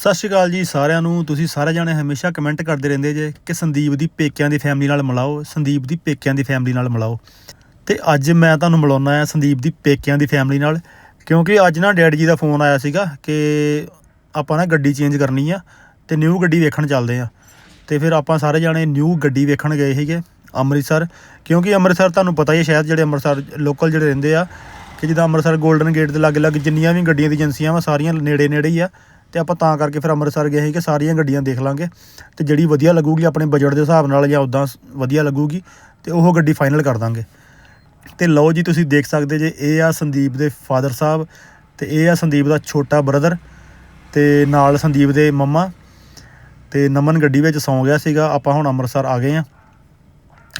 ਸਤਿ ਸ਼੍ਰੀ ਅਕਾਲ ਜੀ ਸਾਰਿਆਂ ਨੂੰ। ਤੁਸੀਂ ਸਾਰੇ ਜਾਣੇ ਹਮੇਸ਼ਾ ਕਮੈਂਟ ਕਰਦੇ ਰਹਿੰਦੇ ਜੇ ਕਿ ਸੰਦੀਪ ਦੀ ਪੇਕਿਆਂ ਦੀ ਫੈਮਿਲੀ ਨਾਲ ਮਿਲਾਓ, ਸੰਦੀਪ ਦੀ ਪੇਕਿਆਂ ਦੀ ਫੈਮਿਲੀ ਨਾਲ ਮਿਲਾਓ। ਤੇ ਅੱਜ ਮੈਂ ਤੁਹਾਨੂੰ ਮਿਲਾਉਣਾ ਆ ਸੰਦੀਪ ਦੀ ਪੇਕਿਆਂ ਦੀ ਫੈਮਿਲੀ ਨਾਲ, ਕਿਉਂਕਿ ਅੱਜ ਨਾ ਡੈਡ ਜੀ ਦਾ ਫੋਨ ਆਇਆ ਸੀਗਾ ਕਿ ਆਪਾਂ ਨਾ ਗੱਡੀ ਚੇਂਜ ਕਰਨੀ ਆ ਤੇ ਨਿਊ ਗੱਡੀ ਵੇਖਣ ਚੱਲਦੇ ਆ। ਤੇ ਫਿਰ ਆਪਾਂ ਸਾਰੇ ਜਾਣੇ ਨਿਊ ਗੱਡੀ ਵੇਖਣ ਗਏ ਸੀਗੇ ਅੰਮ੍ਰਿਤਸਰ, ਕਿਉਂਕਿ ਅੰਮ੍ਰਿਤਸਰ ਤੁਹਾਨੂੰ ਪਤਾ ਹੀ ਹੈ ਸ਼ਾਇਦ ਜਿਹੜੇ ਅੰਮ੍ਰਿਤਸਰ ਲੋਕਲ ਜਿਹੜੇ ਰਹਿੰਦੇ ਆ, ਕਿ ਜਿੱਦਾਂ ਅੰਮ੍ਰਿਤਸਰ 골ਡਨ ਗੇਟ ਦੇ ਲਾਗੇ ਲਾਗੇ ਜਿੰਨੀਆਂ ਵੀ ਗੱਡੀਆਂ ਦੀ ਏਜੰਸੀਆਂ ਵਾ ਸਾਰੀਆਂ ਨੇੜੇ ਨੇੜੇ ਹੀ ਆ। ਤੇ ਆਪਾਂ ਤਾਂ ਕਰਕੇ ਫਿਰ ਅੰਮ੍ਰਿਤਸਰ ਗਏ ਸੀ ਕਿ ਸਾਰੀਆਂ ਗੱਡੀਆਂ ਦੇਖ ਲਾਂਗੇ। ਤੇ ਜਿਹੜੀ ਵਧੀਆ ਲੱਗੂਗੀ ਆਪਣੇ ਬਜਟ ਦੇ ਹਿਸਾਬ ਨਾਲ ਜਾਂ ਉਦਾਂ ਵਧੀਆ ਲੱਗੂਗੀ, ਤੇ ਉਹ ਗੱਡੀ ਫਾਈਨਲ ਕਰ ਦਾਂਗੇ। ਤੇ ਲਓ ਜੀ, ਤੁਸੀਂ ਦੇਖ ਸਕਦੇ ਜੇ, ਇਹ ਆ ਸੰਦੀਪ ਦੇ ਫਾਦਰ ਸਾਹਿਬ ਤੇ ਇਹ ਆ ਸੰਦੀਪ ਦਾ ਛੋਟਾ ਬ੍ਰਦਰ ਤੇ ਨਾਲ ਸੰਦੀਪ ਦੇ ਮੰਮਾ। ਤੇ ਨਮਨ ਗੱਡੀ ਵਿੱਚ ਸੌਂ ਗਿਆ ਸੀਗਾ, ਆਪਾਂ ਹੁਣ ਅੰਮ੍ਰਿਤਸਰ ਆ ਗਏ ਆ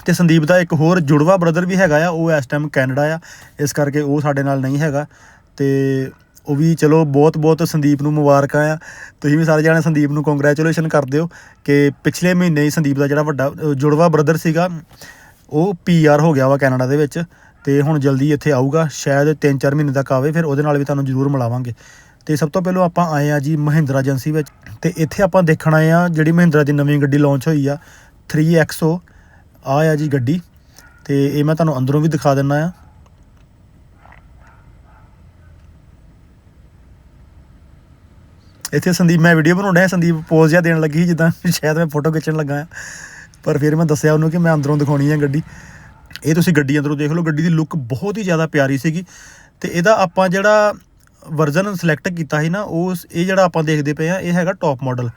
ਤੇ ਸੰਦੀਪ ਦਾ ਇੱਕ ਹੋਰ ਜੁੜਵਾ ਬ੍ਰਦਰ ਵੀ ਹੈਗਾ ਆ, ਉਹ ਇਸ ਟਾਈਮ ਕੈਨੇਡਾ ਆ, ਇਸ ਕਰਕੇ ਉਹ ਸਾਡੇ ਨਾਲ ਨਹੀਂ ਹੈਗਾ। ਤੇ ਉਹ ਵੀ ਚਲੋ ਬਹੁਤ ਬਹੁਤ ਸੰਦੀਪ ਨੂੰ ਮੁਬਾਰਕਾਂ ਆ। ਤੁਸੀਂ ਵੀ ਸਾਰੇ ਜਾਣੇ ਸੰਦੀਪ ਨੂੰ ਕੰਗ੍ਰੈਚੁਲੇਸ਼ਨ ਕਰ ਦਿਓ ਕਿ ਪਿਛਲੇ ਮਹੀਨੇ ਹੀ ਸੰਦੀਪ ਦਾ ਜਿਹੜਾ ਵੱਡਾ ਜੁੜਵਾ ਬ੍ਰਦਰ ਸੀਗਾ, ਉਹ ਪੀਆਰ ਹੋ ਗਿਆ ਵਾ ਕੈਨੇਡਾ ਦੇ ਵਿੱਚ ਤੇ ਹੁਣ ਜਲਦੀ ਇੱਥੇ ਆਊਗਾ। ਸ਼ਾਇਦ 3-4 ਮਹੀਨੇ ਤੱਕ ਆਵੇ, ਫਿਰ ਉਹਦੇ ਨਾਲ ਵੀ ਤੁਹਾਨੂੰ ਜ਼ਰੂਰ ਮਿਲਾਵਾਂਗੇ। ਤੇ ਸਭ ਤੋਂ ਪਹਿਲਾਂ ਆਪਾਂ ਆਏ ਆ ਜੀ ਮਹਿੰਦਰਾ ਏਜੰਸੀ ਵਿੱਚ। ਤੇ ਇੱਥੇ ਆਪਾਂ ਦੇਖਣ ਆਏ ਆ ਜਿਹੜੀ ਮਹਿੰਦਰਾ ਦੀ ਨਵੀਂ ਗੱਡੀ ਲਾਂਚ ਹੋਈ ਆ 3XO ਆ ਆ ਜੀ ਗੱਡੀ। ਤੇ ਇਹ ਮੈਂ ਤੁਹਾਨੂੰ ਅੰਦਰੋਂ ਵੀ ਦਿਖਾ ਦਿੰਨਾ ਆ। ਇੱਥੇ ਸੰਦੀਪ, ਮੈਂ ਵੀਡੀਓ ਬਣਾਉਣਾ ਹੈ ਸੰਦੀਪ ਪੋਜ਼ ਜਿਹਾ ਦੇਣ ਲੱਗੀ ਸੀ ਜਿੱਦਾਂ, ਸ਼ਾਇਦ ਮੈਂ ਫੋਟੋ ਖਿੱਚਣ ਲੱਗਾ ਆ ਪਰ ਫਿਰ ਮੈਂ ਦੱਸਿਆ ਉਹਨੂੰ ਕਿ ਮੈਂ ਅੰਦਰੋਂ ਦਿਖਾਉਣੀ ਹੈ ਗੱਡੀ। ਇਹ ਤੁਸੀਂ ਗੱਡੀ ਅੰਦਰੋਂ ਦੇਖ ਲਓ, ਗੱਡੀ ਦੀ ਲੁੱਕ ਬਹੁਤ ਹੀ ਜ਼ਿਆਦਾ ਪਿਆਰੀ ਸੀਗੀ। ਤੇ ਇਹਦਾ ਆਪਾਂ ਜਿਹੜਾ ਵਰਜ਼ਨ ਸਿਲੈਕਟ ਕੀਤਾ ਸੀ ਨਾ, ਉਹ ਇਹ ਜਿਹੜਾ ਆਪਾਂ ਦੇਖਦੇ ਪਏ ਆ, ਇਹ ਹੈਗਾ ਟੌਪ ਮਾਡਲ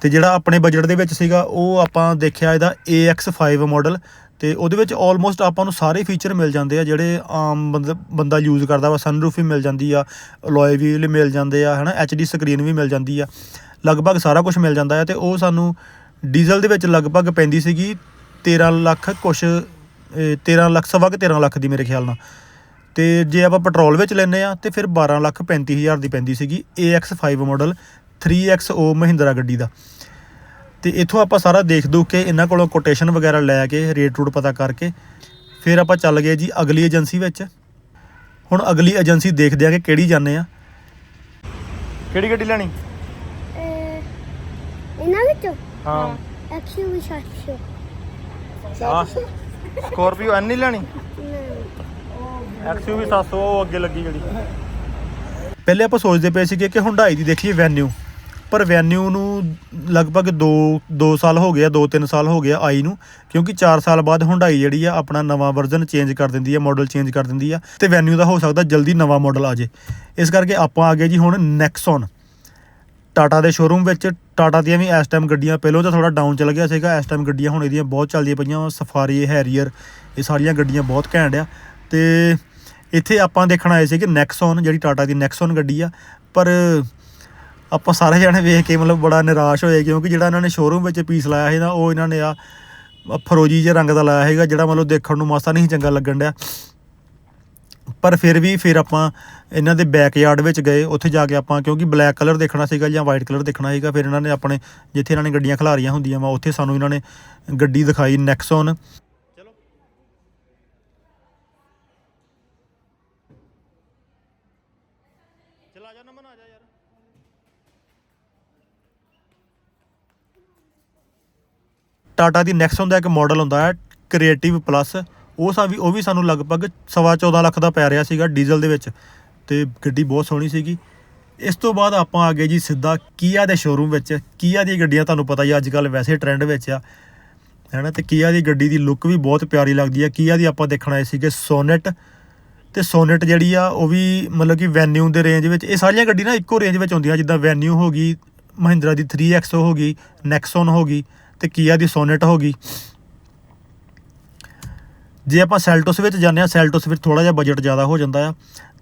ਤੇ ਜਿਹੜਾ ਆਪਣੇ ਬਜਟ ਦੇ ਵਿੱਚ ਸੀਗਾ, ਉਹ ਆਪਾਂ ਦੇਖਿਆ ਇਹਦਾ AX5 ਮਾਡਲ ਤੇ ਉਹਦੇ ਵਿੱਚ ਆਲਮੋਸਟ ਆਪਾਂ ਨੂੰ ਸਾਰੇ ਫੀਚਰ ਮਿਲ ਜਾਂਦੇ ਆ ਜਿਹੜੇ ਆਮ ਬੰਦਾ ਬੰਦਾ ਯੂਜ਼ ਕਰਦਾ ਵਾ ਸਨਰੂਫ ਵੀ ਮਿਲ ਜਾਂਦੀ ਆ ਅਲੋਏ ਵੀਲ ਮਿਲ ਜਾਂਦੇ ਆ, ਹਨਾ HD ਸਕਰੀਨ ਵੀ ਮਿਲ ਜਾਂਦੀ ਆ। ਲਗਭਗ ਸਾਰਾ ਕੁਝ ਮਿਲ ਜਾਂਦਾ ਹੈ ਤੇ ਉਹ ਸਾਨੂੰ ਡੀਜ਼ਲ ਦੇ ਵਿੱਚ ਲਗਭਗ ਪੈਂਦੀ ਸੀਗੀ 13 ਲੱਖ ਕੁਛ ਇਹ 13 ਲੱਖ, ਸਵਾ ਕਿ 13 ਲੱਖ ਦੀ ਮੇਰੇ ਖਿਆਲ ਨਾਲ। ਤੇ ਜੇ ਆਪਾਂ ਪੈਟਰੋਲ ਵਿੱਚ ਲੈਨੇ ਆ ਤੇ ਫਿਰ 12 ਲੱਖ 35 ਹਜ਼ਾਰ ਦੀ ਪੈਂਦੀ ਸੀਗੀ AX5 ਮਾਡਲ 3XO ਮਹਿੰਦਰਾ ਗੱਡੀ ਦਾ। ਤੇ ਇੱਥੋਂ ਆਪਾਂ ਸਾਰਾ ਦੇਖ ਦੂ ਕੇ ਇਹਨਾਂ ਕੋਲੋਂ ਕੋਟੇਸ਼ਨ ਵਗੈਰਾ ਲੈ ਕੇ ਰੇਟ ਰੂਟ ਪਤਾ ਕਰਕੇ ਫਿਰ ਆਪਾਂ ਚੱਲ ਗਏ ਜੀ ਅਗਲੀ ਏਜੰਸੀ ਵਿੱਚ। ਹੁਣ ਅਗਲੀ ਏਜੰਸੀ ਦੇਖਦੇ ਆ ਕਿ ਕਿਹੜੀ ਜਾਂਦੇ ਆ। ਕਿਹੜੀ ਗੱਡੀ ਲੈਣੀ? ਇਹਨਾਂ ਵਿੱਚੋਂ? ਹਾਂ। ਐਕਸਯੂਵੀ 700 ਹਾਂ ਸਕੋਰਪੀਓ ਐਨ ਨਹੀਂ। ਲੈਣੀ ਐਕਸਯੂਵੀ 700 ਉਹ ਅੱਗੇ ਲੱਗੀ ਜਿਹੜੀ। ਪਹਿਲੇ ਆਪਾਂ ਸੋਚਦੇ ਪਏ ਸੀਗੇ ਕਿ ਹੁੰਡਾਈ ਦੀ ਦੇਖੀਏ ਵੈਨਿਊ ਪਰ ਵੈਨਿਊ ਨੂੰ ਲਗਭਗ 2 2 ਸਾਲ ਹੋ ਗਏ ਆ 2-3 ਸਾਲ ਹੋ ਗਏ ਆ ਆਈ ਨੂੰ, ਕਿਉਂਕਿ 4 ਸਾਲ ਬਾਅਦ ਹੁੰਡਾਈ ਜਿਹੜੀ ਆ ਆਪਣਾ ਨਵਾਂ ਵਰਜ਼ਨ ਚੇਂਜ ਕਰ ਦਿੰਦੀ ਆ ਮਾਡਲ ਚੇਂਜ ਕਰ ਦਿੰਦੀ ਆ, ਤੇ ਵੈਨਿਊ ਦਾ ਹੋ ਸਕਦਾ ਜਲਦੀ ਨਵਾਂ ਮਾਡਲ ਆ ਜੇ। ਇਸ ਕਰਕੇ ਆਪਾਂ ਆ ਗਏ ਜੀ ਹੁਣ ਨੈਕਸਨ ਟਾਟਾ ਦੇ ਸ਼ੋਰੂਮ ਵਿੱਚ ਟਾਟਾ ਦੀਆਂ ਵੀ ਇਸ ਟਾਈਮ ਗੱਡੀਆਂ, ਪਹਿਲਾਂ ਤਾਂ ਥੋੜਾ ਡਾਊਨ ਚੱਲ ਗਿਆ ਸੀਗਾ, ਇਸ ਟਾਈਮ ਗੱਡੀਆਂ ਹੁਣ ਇਹਦੀਆਂ ਬਹੁਤ ਚੱਲਦੀਆਂ ਪਈਆਂ ਸਫਾਰੀ ਹੈਰੀਅਰ ਇਹ ਸਾਰੀਆਂ ਗੱਡੀਆਂ ਬਹੁਤ ਘੈਂਟ ਆ। ਤੇ ਇੱਥੇ ਆਪਾਂ ਦੇਖਣ ਆਏ ਸੀ ਕਿ ਨੈਕਸਨ ਜਿਹੜੀ ਟਾਟਾ ਦੀ ਨੈਕਸਨ ਗੱਡੀ ਆ, ਪਰ ਆਪਾਂ ਸਾਰੇ ਜਣੇ ਵੇਖ ਕੇ ਮਤਲਬ ਬੜਾ ਨਿਰਾਸ਼ ਹੋਏ, ਕਿਉਂਕਿ ਜਿਹੜਾ ਇਹਨਾਂ ਨੇ ਸ਼ੋਰੂਮ ਵਿੱਚ ਪੀਸ ਲਾਇਆ ਸੀ ਨਾ, ਉਹ ਇਹਨਾਂ ਨੇ ਆ ਫਰੋਜੀ ਜਿਹੇ ਰੰਗ ਦਾ ਲਾਇਆ ਹੈਗਾ ਜਿਹੜਾ ਮਤਲਬ ਦੇਖਣ ਨੂੰ ਮਾਸਾ ਨਹੀਂ ਚੰਗਾ ਲੱਗਣ ਡਿਆ। ਪਰ ਫਿਰ ਵੀ ਫਿਰ ਆਪਾਂ ਇਹਨਾਂ ਦੇ ਬੈਕਯਾਰਡ ਵਿੱਚ ਗਏ, ਉੱਥੇ ਜਾ ਕੇ ਆਪਾਂ, ਕਿਉਂਕਿ ਬਲੈਕ ਕਲਰ ਦੇਖਣਾ ਸੀਗਾ ਜਾਂ ਵਾਈਟ ਕਲਰ ਦੇਖਣਾ ਸੀਗਾ, ਫਿਰ ਇਹਨਾਂ ਨੇ ਆਪਣੇ, ਜਿੱਥੇ ਇਹਨਾਂ ਨੇ ਗੱਡੀਆਂ ਖਿਲਾਰੀਆਂ ਹੁੰਦੀਆਂ ਵਾ, ਉੱਥੇ ਸਾਨੂੰ ਇਹਨਾਂ ਨੇ ਗੱਡੀ ਦਿਖਾਈ ਨੈਕਸੋਨ ਚਲੋ ਚਲਾ ਜਾ ਨਮਨ ਆ ਜਾ ਯਾਰ ਟਾਟਾ ਦੀ ਨੈਕਸਨ ਦਾ ਇੱਕ ਮਾਡਲ ਹੁੰਦਾ ਹੈ ਕ੍ਰੀਏਟਿਵ ਪਲੱਸ ਉਹ ਸਾ ਵੀ ਉਹ ਵੀ ਸਾਨੂੰ ਲਗਭਗ ਸਵਾ 14 ਲੱਖ ਦਾ ਪੈ ਰਿਹਾ ਸੀਗਾ ਡੀਜ਼ਲ ਦੇ ਵਿੱਚ। ਤੇ ਗੱਡੀ ਬਹੁਤ ਸੋਹਣੀ ਸੀਗੀ। ਇਸ ਤੋਂ ਬਾਅਦ ਆਪਾਂ ਆ ਗਏ ਜੀ ਸਿੱਧਾ ਕੀਆ ਦੇ ਸ਼ੋਰੂਮ ਵਿੱਚ। ਕੀਆ ਦੀ ਗੱਡੀਆਂ ਤੁਹਾਨੂੰ ਪਤਾ ਹੀ ਅੱਜ ਕੱਲ ਵੈਸੇ ਟ੍ਰੈਂਡ ਵਿੱਚ ਆ। ਹੈਨਾ, ਤੇ ਕੀਆ ਦੀ ਗੱਡੀ ਦੀ ਲੁੱਕ ਵੀ ਬਹੁਤ ਪਿਆਰੀ ਲੱਗਦੀ ਹੈ ਕੀਆ ਦੀ ਆਪਾਂ ਦੇਖਣ ਆਏ ਸੀਗੇ ਸੋਨੇਟ ਤੇ ਸੋਨੇਟ ਜਿਹੜੀ ਆ, ਉਹ ਵੀ ਮਤਲਬ ਕਿ ਵੈਨਿਊ ਦੇ ਰੇਂਜ ਵਿੱਚ, ਇਹ ਸਾਰੀਆਂ ਗੱਡੀ ਨਾ ਇੱਕੋ ਰੇਂਜ ਵਿੱਚ ਹੁੰਦੀਆਂ। ਜਿੱਦਾਂ ਵੈਨਿਊ ਹੋ ਗਈ ਮਹਿੰਦਰਾ ਦੀ 3XO ਹੋ ਗਈ ਨੈਕਸਨ ਹੋ ਗਈ। ਤੇ ਕੀਆ ਦੀ ਸੋਨੇਟ ਹੋ ਗਈ। ਜੇ ਆਪਾਂ ਸੈਲਟੋਸ ਵਿੱਚ ਜਾਂਦੇ ਆ ਸੈਲਟੋਸ ਵਿੱਚ ਥੋੜਾ ਜਿਹਾ ਬਜਟ ਜ਼ਿਆਦਾ ਹੋ ਜਾਂਦਾ ਆ,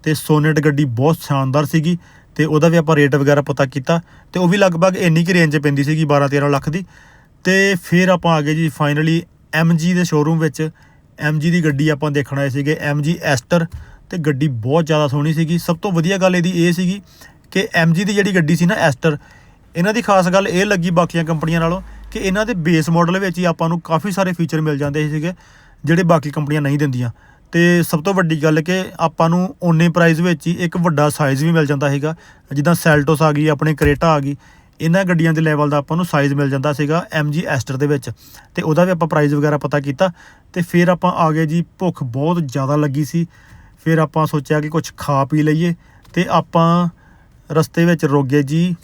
ਤੇ ਸੋਨੇਟ ਗੱਡੀ ਬਹੁਤ ਸ਼ਾਨਦਾਰ ਸੀਗੀ, ਤੇ ਉਹਦਾ ਵੀ ਆਪਾਂ ਰੇਟ ਵਗੈਰਾ ਪਤਾ ਕੀਤਾ, ਤੇ ਉਹ ਵੀ ਲਗਭਗ ਇੰਨੀ ਕਿ ਰੇਂਜ 'ਚ ਪੈਂਦੀ ਸੀਗੀ 12-13 ਲੱਖ ਦੀ। ਤੇ ਫਿਰ ਆਪਾਂ ਆ ਗਏ ਜੀ ਫਾਈਨਲੀ MG ਦੇ ਸ਼ੋਰੂਮ ਵਿੱਚ। MG ਦੀ ਗੱਡੀ ਆਪਾਂ ਦੇਖਣ ਆਏ ਸੀਗੇ MG ਐਸਟਰ ਤੇ ਗੱਡੀ ਬਹੁਤ ਜ਼ਿਆਦਾ ਸੋਹਣੀ ਸੀਗੀ। ਸਭ ਤੋਂ ਵਧੀਆ ਗੱਲ ਇਹਦੀ ਇਹ ਸੀਗੀ ਕਿ MG ਦੀ ਜਿਹੜੀ ਗੱਡੀ ਸੀ ਨਾ ਐਸਟਰ ਇਹਨਾਂ ਦੀ ਖਾਸ ਗੱਲ ਇਹ ਲੱਗੀ ਬਾਕੀਆਂ ਕੰਪਨੀਆਂ ਨਾਲੋਂ ਕਿ ਇਹਨਾਂ ਦੇ ਬੇਸ ਮਾਡਲ ਵਿੱਚ ਹੀ ਆਪਾਂ ਨੂੰ ਕਾਫੀ ਸਾਰੇ ਫੀਚਰ ਮਿਲ ਜਾਂਦੇ ਸੀਗੇ, ਜਿਹੜੇ ਬਾਕੀ ਕੰਪਨੀਆਂ ਨਹੀਂ ਦਿੰਦੀਆਂ। ਤੇ ਸਭ ਤੋਂ ਵੱਡੀ ਗੱਲ ਕਿ ਆਪਾਂ ਨੂੰ ਓਨੇ ਪ੍ਰਾਈਸ ਵਿੱਚ ਹੀ ਇੱਕ ਵੱਡਾ ਸਾਈਜ਼ ਵੀ ਮਿਲ ਜਾਂਦਾ ਸੀਗਾ। ਜਿੱਦਾਂ ਸੈਲਟੋਸ ਆ ਗਈ, ਆਪਣੇ ਕਰੇਟਾ ਆ ਗਈ, ਇਹਨਾਂ ਗੱਡੀਆਂ ਦੇ ਲੈਵਲ ਦਾ ਆਪਾਂ ਨੂੰ ਸਾਈਜ਼ ਮਿਲ ਜਾਂਦਾ ਸੀਗਾ MG ਐਸਟਰ ਦੇ ਵਿੱਚ। ਤੇ ਉਹਦਾ ਵੀ ਆਪਾਂ ਪ੍ਰਾਈਸ ਵਗੈਰਾ ਪਤਾ ਕੀਤਾ, ਤੇ ਫਿਰ ਆਪਾਂ ਆ ਗਏ ਜੀ, ਭੁੱਖ ਬਹੁਤ ਜ਼ਿਆਦਾ ਲੱਗੀ ਸੀ। ਫਿਰ ਆਪਾਂ ਸੋਚਿਆ ਕਿ ਕੁਝ ਖਾ ਪੀ ਲਈਏ, ਤੇ ਆਪਾਂ ਰਸਤੇ ਵਿੱਚ ਰੁਕ ਗਏ ਜੀ,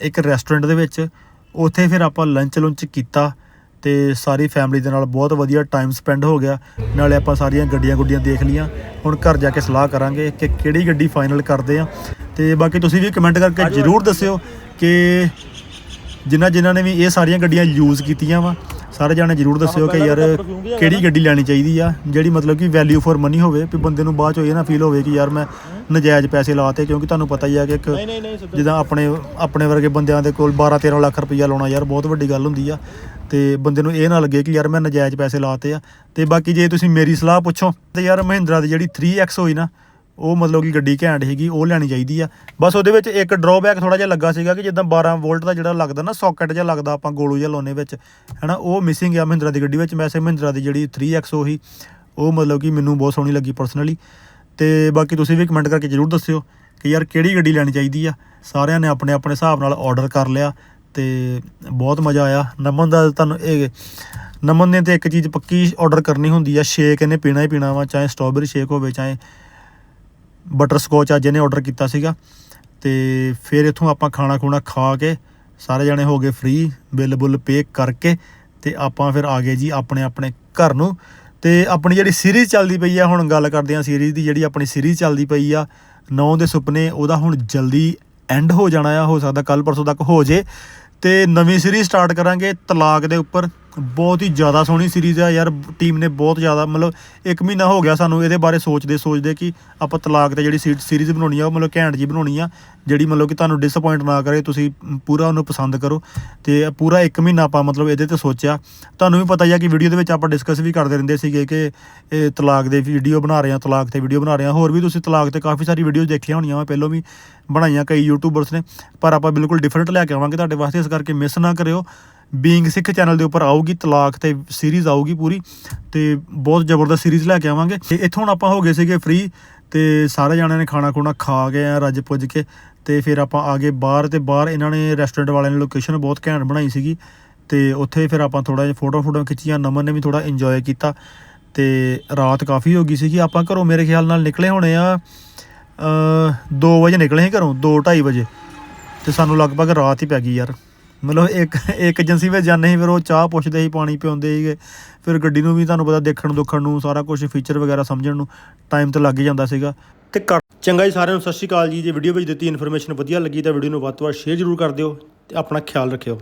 ਇੱਕ ਰੈਸਟੋਰੈਂਟ ਦੇ ਵਿੱਚ। ਉੱਥੇ ਫਿਰ ਆਪਾਂ ਲੰਚ ਲੁੰਚ ਕੀਤਾ ਤੇ ਸਾਰੀ ਫੈਮਿਲੀ ਦੇ ਨਾਲ ਬਹੁਤ ਵਧੀਆ ਟਾਈਮ ਸਪੈਂਡ ਹੋ ਗਿਆ। ਨਾਲੇ ਆਪਾਂ ਸਾਰੀਆਂ ਗੱਡੀਆਂ ਗੁੱਡੀਆਂ ਦੇਖ ਲੀਆਂ ਹੁਣ ਘਰ ਜਾ ਕੇ ਸਲਾਹ ਕਰਾਂਗੇ ਕਿ ਕਿਹੜੀ ਗੱਡੀ ਫਾਈਨਲ ਕਰਦੇ ਆ ਤੇ ਬਾਕੀ ਤੁਸੀਂ ਵੀ ਕਮੈਂਟ ਕਰਕੇ ਜਰੂਰ ਦੱਸਿਓ ਕਿ ਜਿਨ੍ਹਾਂ ਜਿਨ੍ਹਾਂ ਨੇ ਵੀ ਇਹ ਸਾਰੀਆਂ ਗੱਡੀਆਂ ਯੂਜ਼ ਕੀਤੀਆਂ ਵਾ ਸਾਰੇ ਜਾਣੇ ਜਰੂਰ ਦੱਸਿਓ ਕਿ ਯਾਰ ਕਿਹੜੀ ਗੱਡੀ ਲੈਣੀ ਚਾਹੀਦੀ ਆ ਜਿਹੜੀ ਮਤਲਬ ਕਿ ਵੈਲਿਊ ਫॉर ਮਨੀ ਹੋਵੇ ਵੀ ਬੰਦੇ ਨੂੰ ਬਾਅਦ ਚੋਂ ਇਹ ਨਾ ਫੀਲ ਹੋਵੇ ਕਿ ਯਾਰ ਮੈਂ ਨਜਾਇਜ਼ ਪੈਸੇ ਲਾਤੇ ਕਿਉਂਕਿ ਤੁਹਾਨੂੰ ਪਤਾ ਹੀ ਆ ਕਿ ਇੱਕ ਜਿੱਦਾਂ ਆਪਣੇ ਆਪਣੇ ਵਰਗੇ ਬੰਦਿਆਂ ਦੇ ਕੋਲ 12 13 ਲੱਖ ਰੁਪਈਆ ਲਾਉਣਾ ਯਾਰ ਬਹੁਤ ਵੱਡੀ ਗੱਲ ਹੁੰਦੀ ਆ ਤੇ ਬੰਦੇ ਨੂੰ ਇਹ ਨਾ ਲੱਗੇ ਕਿ ਯਾਰ ਮੈਂ ਨਜਾਇਜ਼ ਪੈਸੇ ਲਾਤੇ ਆ ਤੇ ਬਾਕੀ ਜੇ ਤੁਸੀਂ ਮੇਰੀ ਸਲਾਹ ਪੁੱਛੋ ਤੇ ਯਾਰ ਮਹਿੰਦਰਾ ਦੀ ਜਿਹੜੀ 3X ਹੋਈ ਨਾ ਉਹ ਮਤਲਬ ਕਿ ਗੱਡੀ ਘੈਂਟ ਹੈਗੀ ਉਹ ਲੈਣੀ ਚਾਹੀਦੀ ਆ। ਬਸ ਉਹਦੇ ਵਿੱਚ ਇੱਕ ਡਰਾਬੈਕ ਥੋੜਾ ਜਿਹਾ ਲੱਗਾ ਸੀਗਾ ਕਿ ਜਿੱਦਾਂ 12 ਵੋਲਟ ਦਾ ਜਿਹੜਾ ਲੱਗਦਾ ਨਾ ਸੌਕਟ ਜਿਹਾ ਲੱਗਦਾ ਆਪਾਂ ਗੋਲੂ ਜਿਹਾ ਲਾਉਨੇ ਵਿੱਚ, ਹੈਨਾ, ਉਹ ਮਿਸਿੰਗ ਆ ਮਹਿੰਦਰਾ ਦੀ ਗੱਡੀ ਵਿੱਚ। ਵੈਸੇ ਮਹਿੰਦਰਾ ਦੀ ਜਿਹੜੀ 3X ਉਹੀ ਉਹ ਮਤਲਬ ਕਿ ਮੈਨੂੰ ਬਹੁਤ ਸੋਹਣੀ ਲੱਗੀ ਪਰਸਨਲੀ ਤੇ ਬਾਕੀ ਤੁਸੀਂ ਵੀ ਕਮੈਂਟ ਕਰਕੇ ਜਰੂਰ ਦੱਸਿਓ ਕਿ ਯਾਰ ਕਿਹੜੀ ਗੱਡੀ ਲੈਣੀ ਚਾਹੀਦੀ ਆ। ਸਾਰਿਆਂ ਨੇ ਆਪਣੇ ਆਪਣੇ ਹਿਸਾਬ ਨਾਲ ਆਰਡਰ ਕਰ ਲਿਆ ਤੇ ਬਹੁਤ ਮਜ਼ਾ ਆਇਆ। ਨਮਨ ਦਾ ਤੁਹਾਨੂੰ ਇਹ, ਨਮਨ ਨੇ ਤੇ ਇੱਕ ਚੀਜ਼ ਪੱਕੀ ਆਰਡਰ ਕਰਨੀ ਹੁੰਦੀ ਆ ਸ਼ੇਕ ਇਹਨੇ ਪੀਣਾ ਹੀ ਪੀਣਾ ਵਾ, ਚਾਹੇ ਸਟ੍ਰਾਬੇਰੀ ਸ਼ੇਕ ਹੋਵੇ, ਚਾਹੇ ਬਟਰ ਸਕੋਚ ਅੱਜ ਇਹਨੇ ਆਰਡਰ ਕੀਤਾ ਸੀਗਾ ਤੇ ਫਿਰ ਇੱਥੋਂ ਆਪਾਂ ਖਾਣਾ ਖੂਣਾ ਖਾ ਕੇ ਸਾਰੇ ਜਣੇ ਹੋ ਗਏ ਫ੍ਰੀ ਬਿੱਲ ਬੁੱਲ ਪੇ ਕਰਕੇ ਤੇ ਆਪਾਂ ਫਿਰ ਆ ਗਏ ਜੀ ਆਪਣੇ ਆਪਣੇ ਘਰ ਨੂੰ ਤੇ ਆਪਣੀ ਜਿਹੜੀ ਸੀਰੀਜ਼ ਚੱਲਦੀ ਪਈ ਆ, ਹੁਣ ਗੱਲ ਕਰਦੇ ਆ ਸੀਰੀਜ਼ ਦੀ, ਜਿਹੜੀ ਆਪਣੀ ਸੀਰੀਜ਼ ਚੱਲਦੀ ਪਈ ਆ, ਨੌ ਦੇ ਸੁਪਨੇ, ਉਹਦਾ ਹੁਣ ਜਲਦੀ ਐਂਡ ਹੋ ਜਾਣਾ ਆ, ਹੋ ਸਕਦਾ ਕੱਲ ਪਰਸੋਂ ਤੱਕ ਹੋ ਜੇ ਤੇ ਨਵੀਂ ਸੀਰੀਜ਼ ਸਟਾਰਟ ਕਰਾਂਗੇ ਤਲਾਕ ਦੇ ਉੱਪਰ। ਬਹੁਤ ਹੀ ਜ਼ਿਆਦਾ ਸੋਹਣੀ ਸੀਰੀਜ਼ ਆ ਯਾਰ ਟੀਮ ਨੇ ਬਹੁਤ ਜ਼ਿਆਦਾ ਮਤਲਬ ਇੱਕ ਮਹੀਨਾ ਹੋ ਗਿਆ ਸਾਨੂੰ ਇਹਦੇ ਬਾਰੇ ਸੋਚਦੇ ਸੋਚਦੇ ਕਿ ਆਪਾਂ ਤਲਾਕ ਤੇ ਜਿਹੜੀ ਸੀਰੀਜ਼ ਬਣਾਉਣੀ ਆ, ਉਹ ਮਤਲਬ ਘੈਂਟ ਜੀ ਬਣਾਉਣੀ ਆ, ਜਿਹੜੀ ਮਤਲਬ ਕਿ ਤੁਹਾਨੂੰ ਡਿਸਪਾਇੰਟ ਨਾ ਕਰੇ, ਤੁਸੀਂ ਪੂਰਾ ਉਹਨੂੰ ਪਸੰਦ ਕਰੋ ਤੇ ਪੂਰਾ ਇੱਕ ਮਹੀਨਾ ਆਪਾਂ ਮਤਲਬ ਇਹਦੇ ਤੇ ਸੋਚਿਆ। ਤੁਹਾਨੂੰ ਵੀ ਪਤਾ ਹੀ ਆ ਕਿ ਵੀਡੀਓ ਦੇ ਵਿੱਚ ਆਪਾਂ ਡਿਸਕਸ ਵੀ ਕਰਦੇ ਰਹਿੰਦੇ ਸੀਗੇ ਕਿ ਇਹ ਤਲਾਕ ਦੇ ਵੀਡੀਓ ਬਣਾ ਰਹੇ ਆ, ਤਲਾਕ ਤੇ ਵੀਡੀਓ ਬਣਾ ਰਹੇ ਆ। ਹੋਰ ਵੀ ਤੁਸੀਂ ਤਲਾਕ ਤੇ ਕਾਫੀ ਸਾਰੀ ਵੀਡੀਓ ਦੇਖੀਆਂ ਹੋਣੀਆਂ ਵਾ, ਪਹਿਲਾਂ ਵੀ ਬਣਾਈਆਂ ਕਈ ਯੂਟਿਊਬਰਸ ਨੇ, ਪਰ ਆਪਾਂ ਬਿਲਕੁਲ ਡਿਫਰੈਂਟ ਲੈ ਕੇ ਆਵਾਂਗੇ। ਤੁਹਾਡੇ ਵਾਸਤੇ ਇਸ ਕਰਕੇ ਮਿਸ ਨਾ ਕਰਿਓ। ਬੀਇੰਗ ਸਿੱਖ ਚੈਨਲ ਦੇ ਉੱਪਰ ਆਊਗੀ, ਤਲਾਕ ਤੇ ਸੀਰੀਜ਼ ਆਊਗੀ ਪੂਰੀ ਤੇ ਬਹੁਤ ਜ਼ਬਰਦਸਤ ਸੀਰੀਜ਼ ਲੈ ਕੇ ਆਵਾਂਗੇ। ਤੇ ਇੱਥੋਂ ਹੁਣ ਆਪਾਂ ਹੋ ਗਏ ਸੀਗੇ ਫ੍ਰੀ ਤੇ ਸਾਰੇ ਜਾਣਿਆਂ ਨੇ ਖਾਣਾ ਖੁਣਾ ਖਾ ਗਏ ਆ, ਰੱਜ ਪੁੱਜ ਕੇ ਤੇ ਫਿਰ ਆਪਾਂ ਆ ਗਏ ਬਾਹਰ ਤੇ ਬਾਹਰ ਇਹਨਾਂ ਨੇ ਰੈਸਟੋਰੈਂਟ ਵਾਲਿਆਂ ਨੇ ਲੋਕੇਸ਼ਨ ਬਹੁਤ ਘੈਂਟ ਬਣਾਈ ਸੀਗੀ ਤੇ ਉੱਥੇ ਫਿਰ ਆਪਾਂ ਥੋੜਾ ਜਿਹਾ ਫੋਟੋ ਫੋਟੋ ਖਿੱਚੀਆਂ, ਨਮਨ ਨੇ ਵੀ ਥੋੜਾ ਇੰਜੋਏ ਕੀਤਾ ਤੇ ਰਾਤ ਕਾਫੀ ਹੋ ਗਈ ਸੀਗੀ। ਆਪਾਂ ਘਰੋਂ ਮੇਰੇ ਖਿਆਲ ਨਾਲ ਨਿਕਲੇ ਹੋਣੇ ਆ 2 ਵਜੇ ਨਿਕਲੇ ਸੀ ਘਰੋਂ 2:30 ਵਜੇ ਤੇ ਸਾਨੂੰ ਲਗਭਗ ਰਾਤ ਹੀ ਪੈ ਗਈ ਯਾਰ। ਮਤਲਬ ਇੱਕ ਇੱਕ ਏਜੰਸੀ ਵਿੱਚ ਜਾਂਦੇ ਸੀ, ਫਿਰ ਉਹ ਚਾਹ ਪੁੱਛਦੇ ਸੀ, ਪਾਣੀ ਪਿਉਂਦੇ ਸੀਗੇ। ਫਿਰ ਗੱਡੀ ਨੂੰ ਵੀ ਤੁਹਾਨੂੰ ਪਤਾ ਦੇਖਣ ਦੁੱਖਣ ਨੂੰ, ਸਾਰਾ ਕੁਝ ਫੀਚਰ ਵਗੈਰਾ ਸਮਝਣ ਨੂੰ ਟਾਈਮ ਤੇ ਲੱਗ ਹੀ ਜਾਂਦਾ ਸੀਗਾ। ਤੇ ਕਰ- ਚੰਗਾ ਜੀ ਸਾਰਿਆਂ ਨੂੰ ਸਤਿ ਸ਼੍ਰੀ ਅਕਾਲ ਜੀ। ਜੇ ਵੀਡੀਓ ਵਿੱਚ ਦਿੱਤੀ ਇਨਫੋਰਮੇਸ਼ਨ ਵਧੀਆ ਲੱਗੀ ਤਾਂ ਵੀਡੀਓ ਨੂੰ ਵੱਧ ਤੋਂ ਵੱਧ ਸ਼ੇਅਰ ਜ਼ਰੂਰ ਕਰ ਦਿਓ ਤੇ ਆਪਣਾ ਖਿਆਲ ਰੱਖਿਓ।